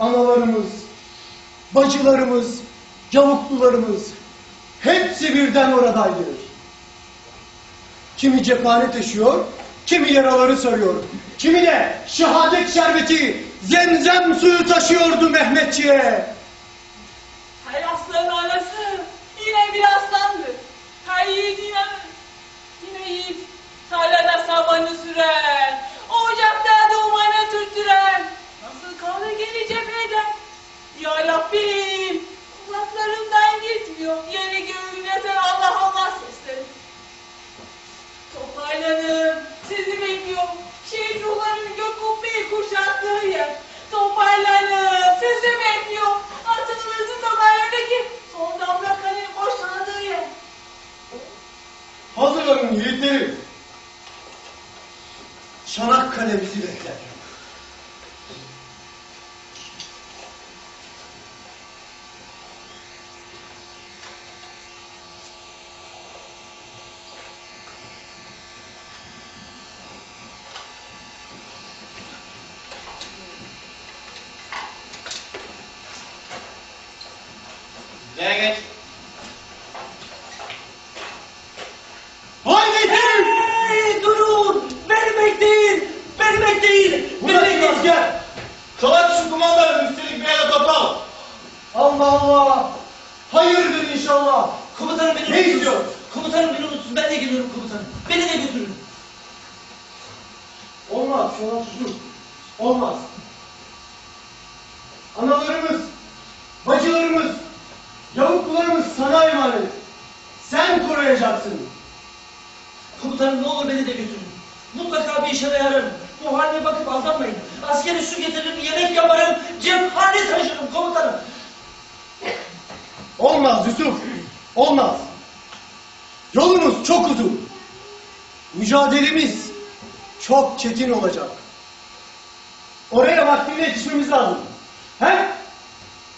analarımız, bacılarımız, yavuklularımız hepsi birden oradaydı. Kimi cephane taşıyor, kimi yaraları sarıyor. Kimi de şehadet şerbeti, zemzem suyu taşıyordu Mehmetçiğe. Her aslanın anası yine bir aslandır. Her yiğidin yanı yine yiğit. Tarlada sabanı süren, ocakta dumanı tüttüren. Nasıl gelir cepheden? Ya Rabbim, kulaklarımdan gitmiyor. Yeri göğüne sen Allah Allah sesleri. Toparlanın, sizi bekliyorum. Şehit ruhlarının gök kubbeyi kuşattığı yer. Toparlanın, sizi bekliyorum. Atınızın damarlarındaki son damla kanın boşaldığı yer. Hazırlanın yiğitlerim. Çanakkale bizi bekler. Nereye geç? Haydi! Hey, durun! Beni bekleyin! Beni bekleyin! Beni bekleyin! asker! Kılıç şu kumandanın üstelik bir yere topal. Allah Allah! Hayırdır inşallah! Komutanım beni Ne istiyor? Komutanım beni unutsun. Ben de geliyorum komutanım. Beni de götürün. Olmaz Şoran Susun. Olmaz. Analarımız, bacılarımız, yavuklularımız emanet. Sen koruyacaksın. Komutanım ne olur beni de götürün. Mutlaka bir işe yararım. Bu haline bakıp aldanmayın. Askere su getiririm, yemek yaparım, cephane taşırım komutanım. Olmaz Yusuf. Olmaz. Yolumuz çok uzun. Mücadelemiz çok çetin olacak. Oraya vaktinde yetişmemiz lazım. He?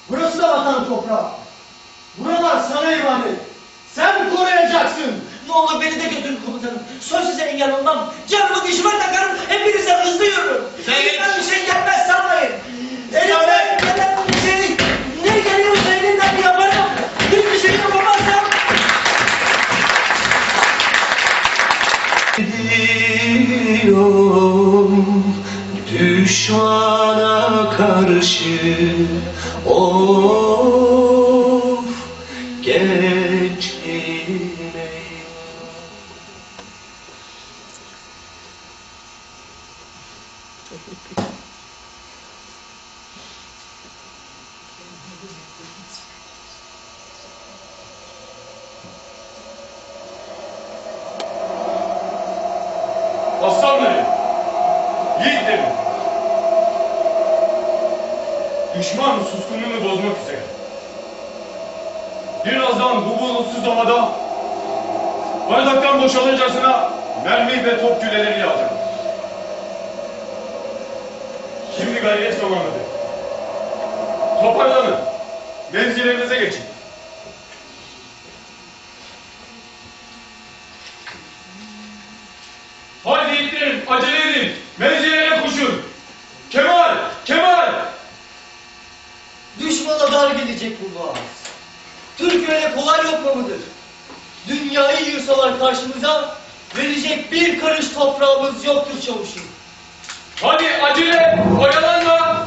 Burası da vatan toprağı. Sana emanet. Sen koruyacaksın. Ne olur beni de götürün komutanım. Söz size engel olmam. Canımı dişime takarım. Hepinize hızlı yürürüm. Elimden bir şey gelmez sanmayın. Elimden gelen bir şey ne geliyorsa elimden yaparım. Hiçbir şey yapamazsam Gidiyorum düşmana karşı Of Aslanlarım, yiğitlerim. Düşman suskunluğunu bozmak üzere. Birazdan bu bulutsuz havada bardaktan boşalırcasına mermi ve top güleleri yağacak. Şimdi gayret zamanıdır. Toparlanın. Mevzilerinize geçin. Haydi yiğitlerim, acele edin. Mevzilere koşun. Kemal, Kemal. Düşmana dar gelecek bu boğaz. Türk öyle kolay lokma mıdır? Dünyayı yırsalar karşımıza, verecek bir karış toprağımız yoktur çavuşum. Hadi acele, oyalanma.